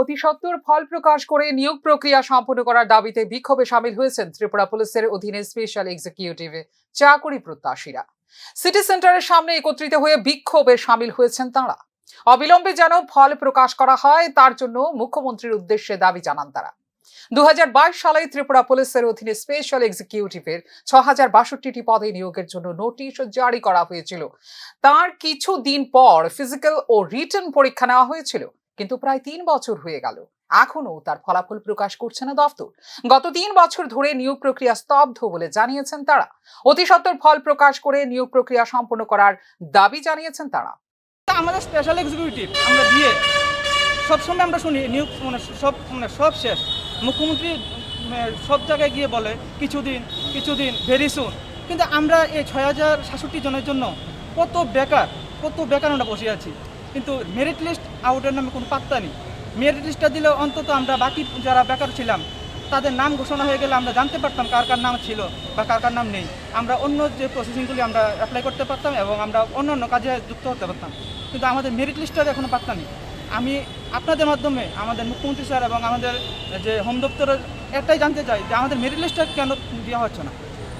অতি সত্বর ফল প্রকাশ করে নিয়োগ প্রক্রিয়া সম্পন্ন করার দাবিতে বিক্ষোভে সামিল হয়েছেন ত্রিপুরা পুলিশের অধীনে স্পেশাল এক্সিকিউটিভে চাকরি প্রত্যাশীরা। সিটি সেন্টারের সামনে একত্রিত হয়ে বিক্ষোভে সামিল হয়েছেন তাঁরা। অবিলম্বে যেন ফল প্রকাশ করা হয়, তার জন্য মুখ্যমন্ত্রীর উদ্দেশ্যে দাবি জানান তারা। দু হাজার বাইশ সালে ত্রিপুরা পুলিশের অধীনে স্পেশাল এক্সিকিউটিভের ছ হাজার বাষট্টিটি পদে নিয়োগের জন্য নোটিশ জারি করা হয়েছিল। তার কিছু দিন পর ফিজিক্যাল ও রিটার্ন পরীক্ষা নেওয়া হয়েছিল। কিন্তু প্রায় তিন বছর হয়ে গেল। এখনও তার ফলাফল প্রকাশ করছে না দফতর গত তিন বছর ধরে নিয়োগ প্রক্রিয়া স্তব্ধ বলে জানিয়েছেন তারা। অতি সত্বর ফল প্রকাশ করে নিয়োগ প্রক্রিয়া সম্পন্ন করার দাবি জানিয়েছেন তারা। আমাদের স্পেশাল এক্সিকিউটিভ আমরা দিয়ে সবসময় আমরা শুনি, নিয়োগ মানে সব মানে সব শেষ। মুখ্যমন্ত্রী মানে সব জায়গায় গিয়ে বলে, কিছুদিন কিছুদিন ভেরি সুন কিন্তু আমরা এই ছয় হাজার সাতষট্টি জনের জন্য কত বেকার কত বেকার আমরা বসে আছি। কিন্তু মেরিট লিস্ট আউটের নামে কোনো পাত্তা নেই। মেরিট লিস্টটা দিলে অন্তত আমরা বাকি যারা বেকার ছিলাম, তাদের নাম ঘোষণা হয়ে গেলে আমরা জানতে পারতাম কার কার নাম ছিল বা কার কার নাম নেই। আমরা অন্য যে প্রসেসিংগুলি আমরা অ্যাপ্লাই করতে পারতাম এবং আমরা অন্য অন্য কাজে যুক্ত হতে পারতাম। কিন্তু আমাদের মেরিট লিস্টটা এখনও পাত্তা নেই। আমি আপনাদের মাধ্যমে আমাদের মুখ্যমন্ত্রী স্যার এবং আমাদের যে হোম দপ্তরের একটাই জানতে চাই যে আমাদের মেরিট লিস্টটা কেন দেওয়া হচ্ছে না?